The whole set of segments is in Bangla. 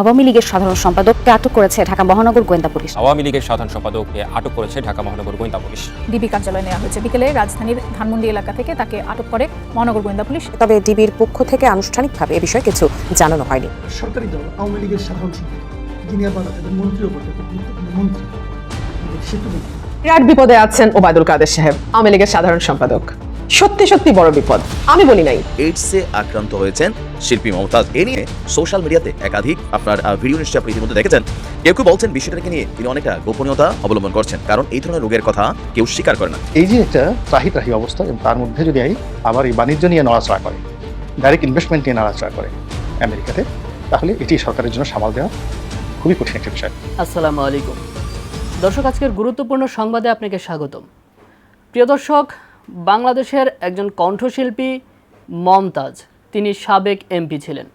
আওয়ামী লীগের সাধারণ সম্পাদককে আটক করেছে ঢাকা মহানগর গোয়েন্দা পুলিশ? আওয়ামী লীগের সাধারণ সম্পাদককে আটক করেছে ঢাকা মহানগর গোয়েন্দা পুলিশ। ডিবি কার্যালয়ে নেওয়া হয়েছে। বিকেলে রাজধানীর ধানমন্ডি এলাকা থেকে তাকে আটক করে মহানগর গোয়েন্দা পুলিশ। তবে ডিবির পক্ষ থেকে আনুষ্ঠানিকভাবে এ বিষয়ে কিছু জানানো হয়নি। সরকারি দল আওয়ামী লীগের সাধারণ সম্পাদক যিনি আবার তাদের মন্ত্রীও বটে মন্ত্রী। মন্ত্রী বিরাট বিপদে আছেন ওবায়দুল কাদের সাহেব আওয়ামী লীগের সাধারণ সম্পাদক। সত্যি সত্যি বড় বিপদ। আমি বলি নাই। এইডসে আক্রান্ত হয়েছেন শিল্পী মমতাজ। এ নিয়ে সোশ্যাল মিডিয়াতে একাধিক আপনার ভিডিও নিশ্চয় আপনি ইতিমধ্যে দেখেছেন। কেউ কেউ বলছেন বিষয়টাকে নিয়ে তিনি অনেকটা গোপনীয়তা অবলম্বন করছেন। কারণ এই ধরনের রোগের কথা কেউ স্বীকার করে না। এই যে একটা ত্রাহি ত্রাহি অবস্থা এবং তার মধ্যে যদি আই আবার এই বাণিজ্য নিয়ে নড়াচড়া করে ডাইরেক্ট ইনভেস্টমেন্ট নিয়ে নড়াচড়া করে আমেরিকাতে তাহলে এটি সরকারের জন্য সামাল দেওয়া খুবই কঠিন একটা বিষয়। আসসালামু আলাইকুম। দর্শক আজকের গুরুত্বপূর্ণ সংবাদে আপনাকে স্বাগতম। প্রিয় দর্শক বাংলাদেশের একজন কণ্ঠশিল্পী মমতাজ, তিনি সাবেক এমপি ছিলেন।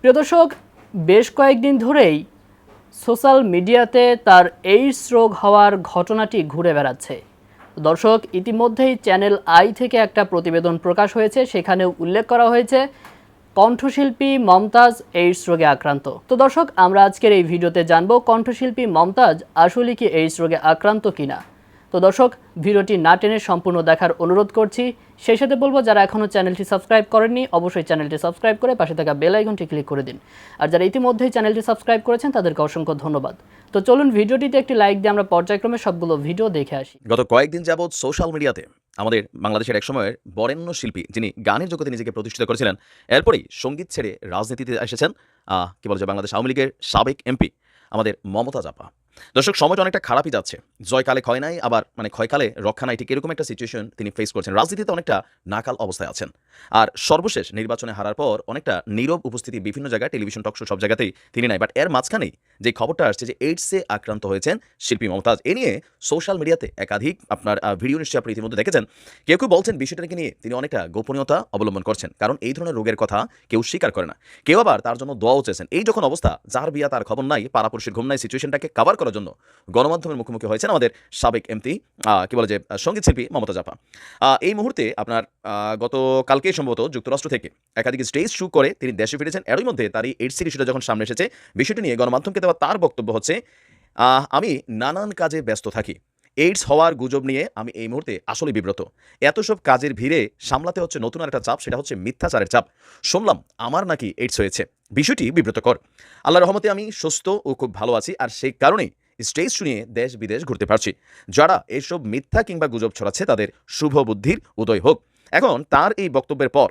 প্রিয় দর্শক, বেশ কয়েকদিন ধরেই সোশ্যাল মিডিয়াতে তার এইডস রোগ হওয়ার ঘটনাটি ঘুরে বেড়াচ্ছে। দর্শক, ইতিমধ্যেই চ্যানেল আই থেকে একটা প্রতিবেদন প্রকাশ হয়েছে সেখানে উল্লেখ করা হয়েছে, কণ্ঠশিল্পী মমতাজ এইডস রোগে আক্রান্ত। তো দর্শক, আমরা আজকের এই ভিডিওতে জানব কণ্ঠশিল্পী মমতাজ আসলে কি এইডস রোগে আক্রান্ত কিনা। তো দর্শক, ভিডিওটি না টেনে সম্পূর্ণ দেখার অনুরোধ করছি। সেই সাথে বলব, যারা এখনও চ্যানেলটি সাবস্ক্রাইব করেননি, অবশ্যই চ্যানেলটি সাবস্ক্রাইব করে পাশে থাকা বেল আইকনটি ক্লিক করে দিন। আর যারা ইতিমধ্যেই চ্যানেলটি সাবস্ক্রাইব করেছেন, তাদেরকে অসংখ্য ধন্যবাদ। তো চলুন, ভিডিওটিতে একটি লাইক দিয়ে আমরা পর্যায়ক্রমে সবগুলো ভিডিও দেখে আসি। গত কয়েকদিন যাবৎ সোশ্যাল মিডিয়াতে আমাদের বাংলাদেশের এক সময়ের বরেণ্য শিল্পী, যিনি গানের জগতে নিজেকে প্রতিষ্ঠিত করেছিলেন, এরপরই সংগীত ছেড়ে রাজনীতিতে এসেছেন কি বলা যায়, বাংলাদেশ আওয়ামী লীগের সাবেক এমপি, আমাদের মমতা জাপা। দর্শক, সময়টা অনেকটা খারাপই যাচ্ছে। জয়কালে ক্ষয় নাই, আবার মানে ক্ষয়কালে রক্ষা নাই, ঠিক এরকম একটা সিচুয়েশন তিনি ফেস করছেন। রাজনীতিতে অনেকটা নাকাল অবস্থায় আছেন। আর সর্বশেষ নির্বাচনে হারার পর অনেকটা নীরব উপস্থিতি বিভিন্ন জায়গায় টেলিভিশন টকশো সব জায়গাতেই তিনি নাই। বাট এর মাঝখানেই যে খবরটা আসছে যে এইডসে আক্রান্ত হয়েছেন শিল্পী মমতাজ, এ নিয়ে সোশ্যাল মিডিয়াতে একাধিক আপনার ভিডিও নিশ্চয়ই আপনি ইতিমধ্যে দেখেছেন। কেউ কেউ বলছেন বিষয়টাকে নিয়ে তিনি অনেকটা গোপনীয়তা অবলম্বন করছেন। কারণ এই ধরনের রোগের কথা কেউ স্বীকার করে না। কেউ আবার তার জন্য দোয়াও চেয়েছেন। এই যখন অবস্থা, যার বিয়া তার খবর নাই, পাড়াপড়শির ঘুম নাই সিচুয়েশনটাকে কভার করার জন্য গণমাধ্যমের মুখোমুখি হয়েছেন আমাদের সাবেক এমপি কি বলে যে সংগীত শিল্পী মমতা জাপা এই মুহূর্তে আপনার গত কালকেই সম্ভবত যুক্তরাষ্ট্র থেকে একাধিক স্টেজ শু করে তিনি দেশে ফিরেছেন। এরই মধ্যে তার এই এইডসির ইস্যুটা যখন সামনে এসেছে, বিষয়টি নিয়ে গণমাধ্যমকে দেওয়া তার বক্তব্য হচ্ছে আমি নানান কাজে ব্যস্ত থাকি। এইডস হওয়ার গুজব নিয়ে আমি এই মুহূর্তে আসলে বিব্রত। এত সব কাজের ভিড়ে সামলাতে হচ্ছে নতুন আর একটা চাপ, সেটা হচ্ছে মিথ্যাচারের চাপ। শুনলাম আমার নাকি এইডস হয়েছে। বিষয়টি বিব্রতকর। আল্লাহ রহমতে আমি সুস্থ ও খুব ভালো আছি, আর সেই কারণেই স্টেজ শুনিয়ে দেশ বিদেশ ঘুরতে পারছি। যারা এসব মিথ্যা কিংবা গুজব ছড়াচ্ছে, তাদের শুভ বুদ্ধির উদয় হোক। এখন তার এই বক্তব্যের পর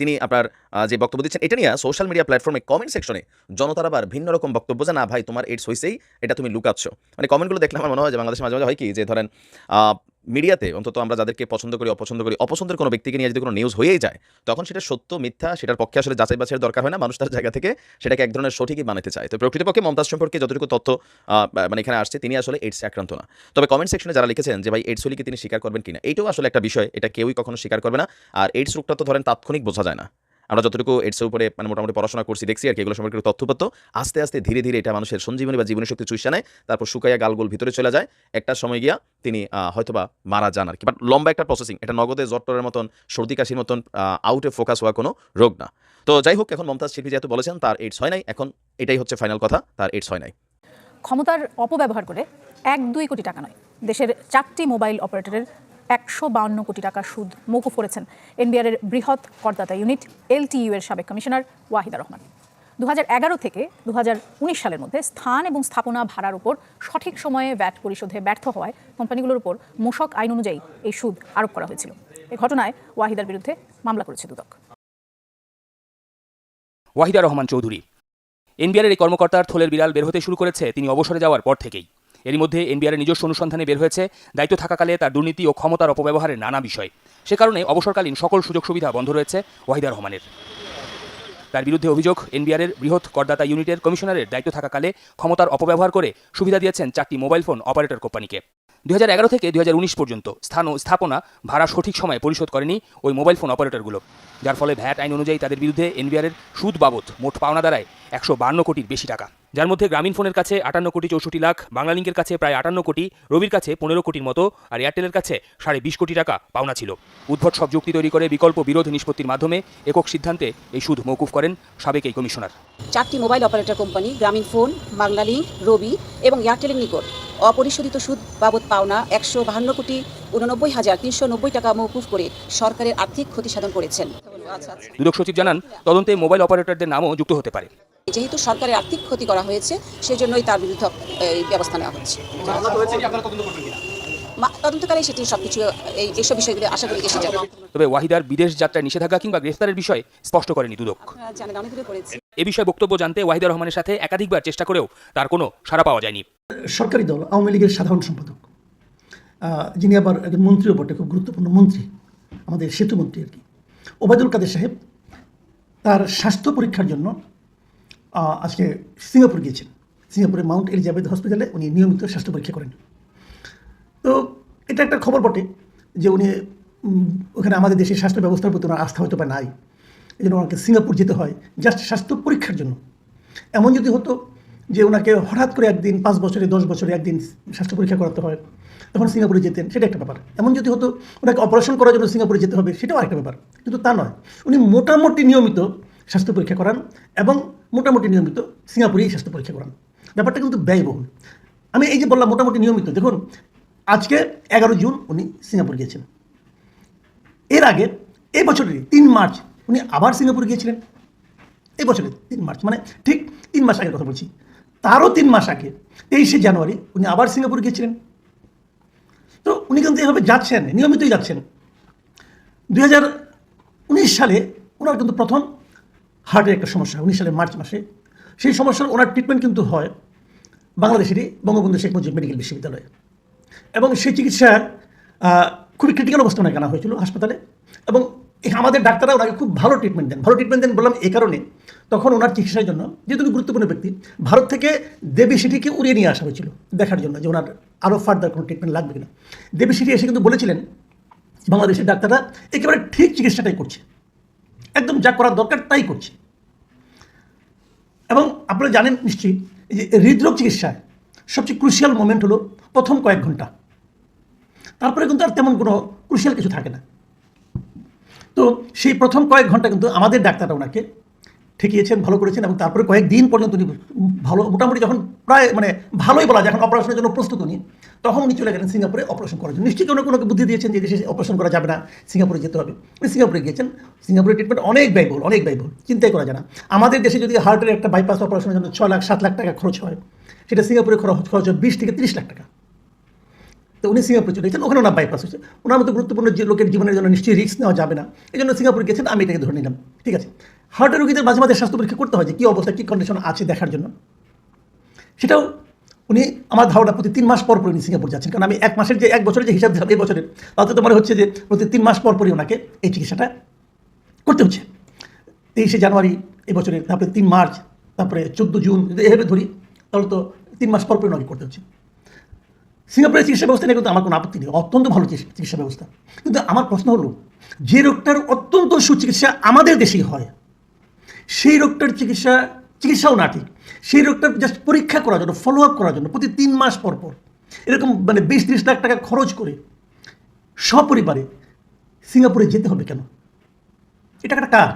তিনি আপনার যে বক্তব্য দিচ্ছেন, এটা নিয়ে সোশ্যাল মিডিয়া প্ল্যাটফর্মে কমেন্ট সেকশনে জনতার আবার ভিন্ন রকম বক্তব্য যে, না ভাই, তোমার এইডস হয়েছেই এটা তুমি লুকাচ্ছ। মানে কমেন্টগুলো দেখলে আমার মনে হয় যে, বাংলাদেশে মাঝে মাঝে হয় কি, যে ধরেন মিডিয়াতে, অন্তত আমরা যাদেরকে পছন্দ করি, অপছন্দ করি, অপছন্দের কোনো ব্যক্তিকে নিয়ে যদি কোনো নিউজ হয়েই যায়, তখন সেটা সত্য, মিথ্যা, সেটার পক্ষে আসলে যাচাই বাছাইয়ের দরকার হয় না, মানুষ তার জায়গা থেকে সেটাকে এক ধরনের সঠিকই বানাতে চায়। তো প্রকৃতপক্ষে মমতাজ সম্পর্কে যতটুকু তথ্য মানে এখানে আসছে, তিনি আসলে এইডস আক্রান্ত না। তবে কমেন্ট সেকশনে যারা লিখেছেন যে, ভাই এইডস হলে কি তিনি স্বীকার করবেন কিনা? এইটাও আসলে একটা বিষয়, এটা কেউই কখনো স্বীকার করবে না। আর এইডস রোগটা তো ধরেন তাৎক্ষণিক বোঝা যায় না। আমরা যতটুকু এইডসের উপরে মানে মোটামুটি পড়াশোনা করছি, দেখছি আর কি, এগুলো সম্পর্কে একটু তথ্যপত্র, আস্তে আস্তে ধীরে ধীরে এটা মানুষের সঞ্জীবনী বা জীবনী শক্তি চুষা নেয়, তারপর শুকাইয়া গালগোল ভিতরে চলে যায়। একটা সময় গিয়া তিনি হয়তোবা মারা যান আর কি। বাট লম্বা একটা প্রসেসিং এটা নগদে জট্টরের মতন, সর্দি কাশির মতন আউটে ফোকাস হওয়া কোনো রোগ না। তো যাই হোক, এখন মমতাজ শিল্পী যেহেতু বলেছেন, তার এইডস হয় নাই, এখন এটাই হচ্ছে ফাইনাল কথা, তার এইডস হয় নাই। ক্ষমতার অপব্যবহার করে এক দুই কোটি টাকা নয়, দেশের চারটি মোবাইল অপারেটরের একশো বাউন্ন কোটি টাকা সুদ মৌকুফ করেছেন এনবিআরের বৃহৎ করদাতা ইউনিট এলটিইউ এর সাবেক কমিশনার ওয়াহিদা রহমান। দু হাজার এগারো থেকে দু হাজার উনিশ সালের মধ্যে স্থান এবং স্থাপনা ভাড়ার উপর সঠিক সময়ে ভ্যাট পরিশোধে ব্যর্থ হওয়ায় কোম্পানিগুলোর উপর মূসক আইন অনুযায়ী এই সুদ আরোপ করা হয়েছিল। এ ঘটনায় ওয়াহিদার বিরুদ্ধে মামলা করেছে দুদক। ওয়াহিদা রহমান চৌধুরী। এনবিআরের এই কর্মকর্তার থলের বিড়াল বের হতে শুরু করেছে তিনি অবসরে যাওয়ার পর থেকেই। এরই মধ্যে এনবিআরের নিজস্ব অনুসন্ধানে বের হয়েছে। দায়িত্ব থাকাকালে তার দুর্নীতি ও ক্ষমতার অপব্যবহারের নানা বিষয়। সে কারণে অবসরকালীন সকল সুযোগ সুবিধা বন্ধ রয়েছে ওয়াহিদা রহমানের। তার বিরুদ্ধে অভিযোগ, এনবিআরের বৃহৎ করদাতা ইউনিটের কমিশনারের দায়িত্ব থাকাকালে ক্ষমতার অপব্যবহার করে সুবিধা দিয়েছেন চারটি মোবাইল ফোন অপারেটর কোম্পানিকে। দু হাজার এগারো থেকে দু হাজার উনিশ পর্যন্ত স্থান ও স্থাপনা ভাড়া সঠিক সময়ে পরিশোধ করেনি ওই মোবাইল ফোন অপারেটরগুলো। যার ফলে ভ্যাট আইন অনুযায়ী তাদের বিরুদ্ধে এনবিআরের সুদ বাবদ মোট পাওনা দাঁড়ায় একশো বান্ন কোটির বেশি টাকা। যার মধ্যে গ্রামীণ ফোনের কাছে আটান্ন কোটি চৌষট্টি লাখ বাংলালিংকের কাছে প্রায় আটান্ন কোটি, রবির কাছে পনেরো কোটির মতো, আর এয়ারটেলের কাছে সাড়ে বিশ কোটি টাকা পাওনা ছিল। উদ্ভট সব যুক্তি তৈরি করে বিকল্প বিরোধ নিষ্পত্তির মাধ্যমে একক সিদ্ধান্তে এই সুদ মৌকুফ করেন সাবেক এই কমিশনার। চারটি mobile operator company, Grameenphone Banglalink Robi এবং এয়ারটেলের নিকট অপরিশোধিত সুদ বাবদ পাওনা একশো বাহান্ন কোটি উননব্বই হাজার তিনশো নব্বই টাকা মৌকুফ করে সরকারের আর্থিক ক্ষতি সাধন করেছেন। দুদক সচিব জানান তদন্তে মোবাইল অপারেটরদের নামও যুক্ত হতে পারে। যেহেতু সরকারের আর্থিক ক্ষতি করা হয়েছে সেজন্যই তার বিরুদ্ধে ব্যবস্থা নেওয়া হচ্ছে। তদন্তকালে সেটি সবকিছু এই এসব বিষয়গুলো আশা করি এসে যাবে। তবে ওয়াহিদার বিদেশ যাত্রায় নিষেধাজ্ঞা কিংবা গ্রেফতারের বিষয়ে স্পষ্ট করেনি দুদক। এ বিষয়ে বক্তব্য জানতে ওয়াহিদা রহমানের সাথে একাধিকবার চেষ্টা করেও তার কোনো সাড়া পাওয়া যায়নি। সরকারি দল আওয়ামী লীগের সাধারণ সম্পাদক যিনি আবার একজন মন্ত্রীও বটে খুব গুরুত্বপূর্ণ মন্ত্রী আমাদের সেতু মন্ত্রী আর কি। ওবায়দুল কাদের সাহেব তার স্বাস্থ্য পরীক্ষার জন্য আজকে সিঙ্গাপুর গিয়েছেন। সিঙ্গাপুরে মাউন্ট এলিজাবেথ হসপিটালে উনি নিয়মিত স্বাস্থ্য পরীক্ষা করেন। তো এটা একটা খবর বটে যে উনি ওখানে আমাদের দেশের স্বাস্থ্য ব্যবস্থার প্রতি ওনার আস্থা হয়তো বা নাই। এই জন্য ওনাকে সিঙ্গাপুর যেতে হয়, জাস্ট স্বাস্থ্য পরীক্ষার জন্য। এমন যদি হতো যে ওনাকে হঠাৎ করে একদিন পাঁচ বছরে, দশ বছরে একদিন স্বাস্থ্য পরীক্ষা করাতে হয়, তখন সিঙ্গাপুরে যেতেন, সেটা একটা ব্যাপার। এমন যদি হতো ওনাকে অপারেশন করার জন্য সিঙ্গাপুরে যেতে হবে, সেটাও আরেকটা ব্যাপার। কিন্তু তা নয়। উনি মোটামুটি নিয়মিত স্বাস্থ্য পরীক্ষা করান এবং মোটামুটি নিয়মিত সিঙ্গাপুরেই স্বাস্থ্য পরীক্ষা করান। ব্যাপারটা কিন্তু ব্যয়বহুল। আমি এই যে বললাম মোটামুটি নিয়মিত, দেখুন, আজকে এগারো জুন উনি সিঙ্গাপুর গিয়েছেন। এর আগে এই বছরেরই তিন মার্চ উনি আবার সিঙ্গাপুর গিয়েছিলেন। এই বছরের তিন মার্চ মানে ঠিক তিন মাস আগের কথা বলছি। তারও তিন মাস আগে, তেইশে জানুয়ারি উনি আবার সিঙ্গাপুর গিয়েছিলেন। তো উনি কিন্তু এভাবে যাচ্ছেন, নিয়মিতই যাচ্ছেন। দুই হাজার উনিশ সালে ওনার কিন্তু প্রথম হার্টের একটা সমস্যা, উনিশ সালের মার্চ মাসে। সেই সমস্যার ওনার ট্রিটমেন্ট কিন্তু হয় বাংলাদেশেরই বঙ্গবন্ধু শেখ মুজিব মেডিকেল বিশ্ববিদ্যালয়ে। এবং সেই চিকিৎসা খুবই ক্রিটিক্যাল অবস্থা ওনাকে আনা হয়েছিল হাসপাতালে। এবং আমাদের ডাক্তাররা ওনাকে খুব ভালো ট্রিটমেন্ট দেন। ভালো ট্রিটমেন্ট দেন বললাম এই কারণে তখন ওনার চিকিৎসার জন্য যেহেতু উনি গুরুত্বপূর্ণ ব্যক্তি, ভারত থেকে দেবী সিটিকে উড়িয়ে নিয়ে আসা হয়েছিল দেখার জন্য যে ওনার আরও ফার্দার কোনো ট্রিটমেন্ট লাগবে কিনা। দেবী সিটি এসে কিন্তু বলেছিলেন, বাংলাদেশের ডাক্তাররা একেবারে ঠিক চিকিৎসাটাই করছে। একদম যা করার দরকার তাই করছে। এবং আপনারা জানেন নিশ্চয়ই যে হৃদরোগ চিকিৎসায় সবচেয়ে ক্রুশিয়াল মোমেন্ট হলো প্রথম কয়েক ঘণ্টা। তারপরে কিন্তু আর তেমন কোনো ক্রুশিয়াল কিছু থাকে না। তো সেই প্রথম কয়েক ঘণ্টা কিন্তু আমাদের ডাক্তাররা ওনাকে ঠেকিয়েছেন, ভালো করেছেন এবং তারপরে কয়েকদিন পর্যন্ত উনি ভালো, মোটামুটি যখন প্রায় মানে ভালোই বলা যায়, এখন অপারেশনের জন্য প্রস্তুত উনি, তখন উনি চলে গেলেন সিঙ্গাপুরে অপারেশন করার জন্য। নিশ্চয়ই কোনো কোনো বুদ্ধি দিয়েছেন যে দেশে অপারেশন করা যাবে না, সিঙ্গাপুরে যেতে হবে। উনি সিঙ্গাপুরে গিয়েছেন। সিঙ্গাপুরের ট্রিটমেন্ট অনেক ব্যয়বহুল অনেক ব্যয়বহুল, চিন্তাই করা যায় না। আমাদের দেশে যদি হার্টের একটা বাইপাস অপারেশনের জন্য ছ লাখ, সাত লাখ টাকা খরচ হয়, সেটা সিঙ্গাপুরে খরচ খরচ হয় বিশ থেকে তিরিশ লাখ টাকা। তো উনি সিঙ্গাপুরে চলে গেছেন ওখানে ওনার বাইপাস হচ্ছে ওনার মতো গুরুত্বপূর্ণ যে লোকের জীবনের জন্য নিশ্চয়ই রিস্ক নেওয়া যাবে না। এই জন্য সিঙ্গাপুরে গেছেন, আমি এটাকে ধরে নিলাম। ঠিক আছে? হার্টের রোগীদের মাঝে মাঝে স্বাস্থ্য পরীক্ষা করতে হয় যে কী অবস্থা, কী কন্ডিশন আছে দেখার জন্য। সেটাও উনি আমার ধারণা প্রতি তিন মাস পর পর উনি সিঙ্গাপুর যাচ্ছেন। কারণ আমি এক মাসের যে, এক বছরের যে হিসাব দিলাম, এই বছরের, তাতে তো মনে হচ্ছে যে প্রতি তিন মাস পর পরই ওনাকে এই চিকিৎসাটা করতে হচ্ছে। তেইশে জানুয়ারি এবছরের তারপরে তিন মার্চ, তারপরে চোদ্দ জুন, যদি এভাবে ধরি, তাহলে তো তিন মাস পর পর ওনাকে করতে হচ্ছে। সিঙ্গাপুরের চিকিৎসা ব্যবস্থা নিয়ে কিন্তু আমার কোনো আপত্তি নেই, অত্যন্ত ভালো চিকিৎসা- ব্যবস্থা। কিন্তু আমার প্রশ্ন হলো, যে রোগটার অত্যন্ত সুচিকিৎসা আমাদের দেশেই হয় সেই রোগটার চিকিৎসা, চিকিৎসাও না ঠিক। সেই রোগটার জাস্ট পরীক্ষা করার জন্য ফলো আপ করার জন্য, প্রতি তিন মাস পর পর। এরকম মানে বিশ ত্রিশ লাখ টাকা খরচ করে সপরিবারে সিঙ্গাপুরে যেতে হবে কেন? এই টাকাটা কার?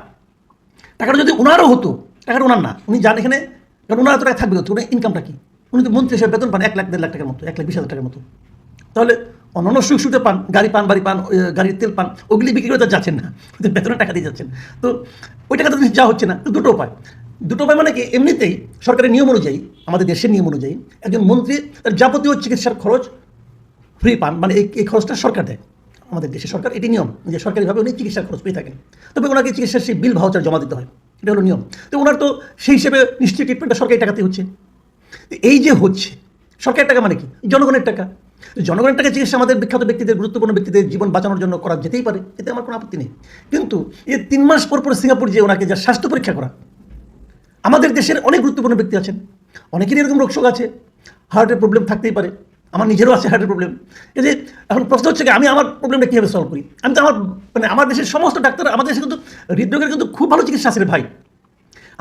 টাকাটা যদি ওনারও হতো, টাকাটা ওনার না। উনি যান এখানে, কারণ ওনার এত টাকা থাকবে তো ওনার ইনকামটা কি? উনি তো মন্ত্রী হিসেবে বেতন পান এক লাখ, দেড় লাখ টাকার মতো, এক লাখ, বিশ হাজার টাকার মতো। তাহলে অন্যান্য সুখ সুবিধা পান, গাড়ি পান, বাড়ি পান গাড়ির তেল পান, ওগুলি বিক্রি করে তো যাচ্ছেন না। বেতনের টাকা দিয়ে যাচ্ছেন। তো ওই টাকা তো যা হচ্ছে না দুটো উপায়। দুটো উপায় মানে কি? এমনিতেই সরকারের নিয়ম অনুযায়ী, আমাদের দেশের নিয়ম অনুযায়ী একজন মন্ত্রী তার যাবতীয় চিকিৎসার খরচ ফ্রি পান মানে এই এই খরচটা সরকার দেয়। আমাদের দেশের সরকার এটি নিয়ম যে সরকারিভাবে উনি চিকিৎসার খরচ পেয়ে থাকেন। তবে ওনাকে চিকিৎসার সেই বিল ভাউচার জমা দিতে হয়। এটা হলো নিয়ম। তো ওনার তো সেই হিসেবে নিশ্চয়ই ট্রিটমেন্টটা সরকারি টাকাতে হচ্ছে। এই যে হচ্ছে, সরকারের টাকা মানে কি? জনগণের টাকা। জনগণের টাকা চিকিৎসা আমাদের বিখ্যাত ব্যক্তিদের, গুরুত্বপূর্ণ ব্যক্তিদের জীবন বাঁচানোর জন্য করা যেতেই পারে, এতে আমার কোনো আপত্তি নেই। কিন্তু এই তিন মাস পর পর সিঙ্গাপুর যে ওনাকে যা স্বাস্থ্য পরীক্ষা করা, আমাদের দেশের অনেক গুরুত্বপূর্ণ ব্যক্তি আছেন। অনেকেরই এরকম রোগশোক আছে হার্টের প্রবলেম থাকতেই পারে, আমার নিজেরও আছে হার্টের প্রবলেম এই যে এখন প্রশ্ন হচ্ছে কি, আমি আমার প্রবলেমটা কীভাবে সলভ করি? আমি তো আমার মানে আমার দেশের সমস্ত ডাক্তার আমাদের দেশে কিন্তু হৃদরোগের কিন্তু খুব ভালো চিকিৎসা আছে ভাই।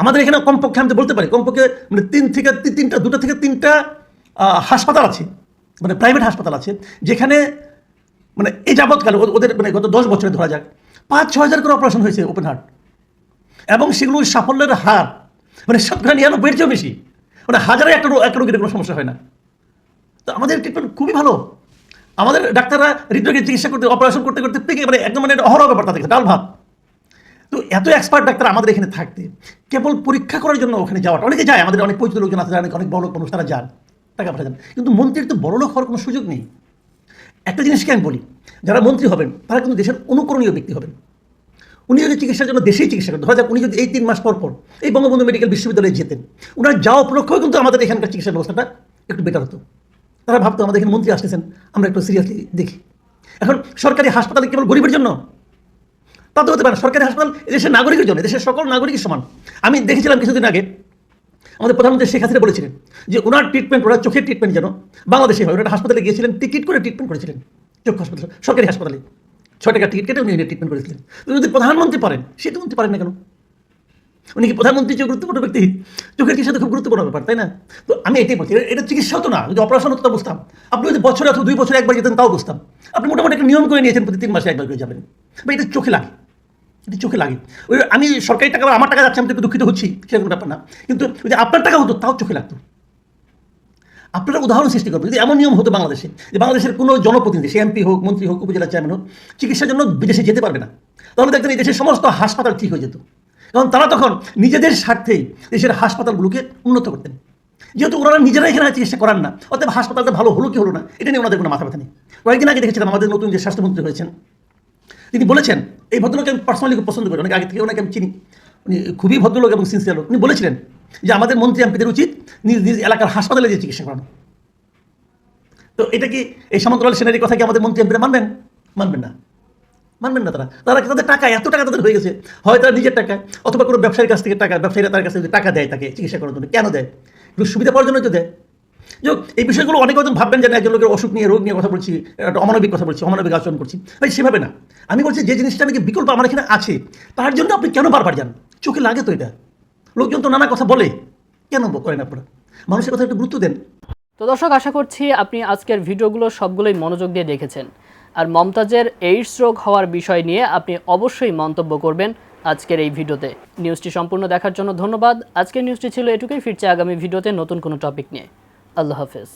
আমাদের এখানে কমপক্ষে, আমি তো বলতে পারি, কমপক্ষে মানে তিন থেকে তিনটা, দুটো থেকে তিনটা হাসপাতাল আছে। মানে প্রাইভেট হাসপাতাল আছে, যেখানে মানে এই যাবৎকালে ওদের মানে গত দশ বছরে ধরা যাক, পাঁচ ছ হাজার করে অপারেশন হয়েছে ওপেন হার্ট এবং সেগুলোর সাফল্যের হার মানে শতকরা নিরানব্বইয়ের চেয়েও বেশি। মানে হাজারে একটা একটা রোগীর কোনো সমস্যা হয় না। তো আমাদের ট্রিটমেন্ট খুবই ভালো। আমাদের ডাক্তাররা হৃদরোগের চিকিৎসা করতে অপারেশন করতে করতে পেকে মানে একদম মানে অহরহ ব্যাপার তাদের ডাল ভাত তো এত এক্সপার্ট ডাক্তার আমাদের এখানে থাকতে, কেবল পরীক্ষা করার জন্য ওখানে যাওয়াটা, অনেকে যায়, আমাদের অনেক পরিচিত লোকজন আছে, অনেক অনেক বড় লোক, মানুষ, তারা যান। টাকা যান কিন্তু মন্ত্রীর তো বড় লোক হওয়ার কোনো সুযোগ নেই। একটা জিনিসকে আমি বলি? যারা মন্ত্রী হবেন, তারা কিন্তু দেশের অনুকরণীয় ব্যক্তি হবেন। উনি যদি চিকিৎসার জন্য দেশেই চিকিৎসা করতেন ধরা যাক উনি যদি এই তিন মাস পর পর এই বঙ্গবন্ধু মেডিকেল বিশ্ববিদ্যালয়ে যেতেন ওনার যাওয়া উপলক্ষেও কিন্তু আমাদের এখানকার চিকিৎসা ব্যবস্থাটা একটু বেটার হতো। তারা ভাবতো আমাদের এখানে মন্ত্রী আসতেছেন, আমরা একটু সিরিয়াসলি দেখি। এখন সরকারি হাসপাতালে কেবল গরিবের জন্য? তা তো হতে পারে সরকারি হাসপাতাল দেশের নাগরিকের জন্য দেশের সকল নাগরিকের সমান। আমি দেখেছিলাম কিছুদিন আগে আমাদের প্রধানমন্ত্রী শেখ হাসিনা বলেছিলেন যে ওনার ট্রিটমেন্ট ওনার চোখের ট্রিটমেন্ট যেন বাংলাদেশে হয়। ওনার হাসপাতালে গিয়েছিলেন টিকিট করে ট্রিটমেন্ট করেছিলেন। চোখ হাসপাতাল, সরকারি হাসপাতালে। ছয় টাকা টিকিট কেটে উনি ট্রিটমেন্ট করেছিলেন। যদি প্রধানমন্ত্রী পারেন সেটা মন্ত্রী পারেন না কেন? উনি কি প্রধানমন্ত্রী যে গুরুত্বপূর্ণ ব্যক্তি? চোখের চিকিৎসা তো খুব গুরুত্বপূর্ণ ব্যাপার, তাই না? তো আমি এটাই বলছি, এটা- চিকিৎসা হতো না, যদি অপারেশন হতো তা বুঝতাম। আপনি যদি বছরে অথবা দুই বছরে একবার যেতেন তাও বুঝতাম। আপনি মোটামুটি একটা নিয়ম করে নিয়েছেন, প্রতি তিন মাসে একবার করে যাবেন। বা এটা চোখে লাগে। এটা চোখে লাগে। ওই আমি সরকারি টাকা, আমার টাকা যাচ্ছে, আমি তো দুঃখিত হচ্ছি, সেরকম ব্যাপার না। কিন্তু যদি আপনার টাকা হতো, তাও চোখে লাগতো। আপনারা উদাহরণ সৃষ্টি করবেন। যদি এমন নিয়ম হতো বাংলাদেশে, যে বাংলাদেশের কোনো জনপ্রতিনিধি, সে এমপি হোক, মন্ত্রী হোক, উপজেলা চেয়ারম্যান হোক, চিকিৎসার জন্য বিদেশে যেতে পারবে না। তাহলে দেখতেন এই দেশের সমস্ত হাসপাতাল ঠিক হয়ে যেত। কারণ তারা তখন নিজেদের স্বার্থেই দেশের হাসপাতালগুলোকে উন্নত করতেন। যেহেতু ওনারা নিজেরা এখানে চিকিৎসা করান না, অতএব হাসপাতালটা ভালো হলো কি হলো না, এটা নিয়ে ওনাদের কোনো মাথা ব্যথা নেই। কয়েকদিন আগে দেখেছিলাম, আমাদের নতুন যে স্বাস্থ্যমন্ত্রী হয়েছেন, তিনি বলেছেন এই ভদ্রলোককে আমি পার্সোনালি পছন্দ করি, অনেক আগে থেকে ওনাকে আমি চিনি। উনি খুবই ভদ্রলোক এবং সিনসিয়ার লোক। উনি বলেছিলেন যে আমাদের মন্ত্রী এমপিদের উচিত নিজ নিজ এলাকার হাসপাতালে যে চিকিৎসা করানো। তো এটা কি এই সামন্তলাল সেনারি কথা কি আমাদের মন্ত্রী এমপিরা মানবেন? মানবেন না। মানবেন না তারা। তারা তাদের টাকা, এত টাকা তাদের হয়ে গেছে। হয় তারা নিজের টাকা, অথবা কোনো ব্যবসায়ীর কাছ থেকে টাকা, ব্যবসায়ীরা তার কাছে টাকা দেয় তাকে চিকিৎসা করার জন্য, কেন দেয়? একটু সুবিধা পাওয়ার জন্য তো দেয়। হোক, এই বিষয়গুলো অনেক হয়তো ভাববেন যে একজন লোকের অসুখ নিয়ে রোগ নিয়ে কথা বলছি একটা অমানবিক কথা বলছি অমানবিক আচরণ করছি। ভাই সেভাবে না। আমি বলছি যে জিনিসটা নাকি বিকল্প আমার এখানে আছে তার জন্য আপনি কেন বারবার যান? চোখে লাগে তো এটা। লোকজন তো নানা কথা বলে। কেন করেন আপনারা? মানুষের কথা একটু গুরুত্ব দেন। তো দর্শক আশা করছি আপনি আজকের ভিডিওগুলো সবগুলোই মনোযোগ দিয়ে দেখেছেন। আর মমতাজের এইডস রোগ হওয়ার বিষয় নিয়ে আপনি অবশ্যই মন্তব্য করবেন আজকের এই ভিডিওতে। নিউজটি সম্পূর্ণ দেখার জন্য ধন্যবাদ। আজকের নিউজটি ছিল এটুকুই। ফিরছে আগামী ভিডিওতে নতুন কোনো টপিক নিয়ে। আল্লাহ হাফেজ।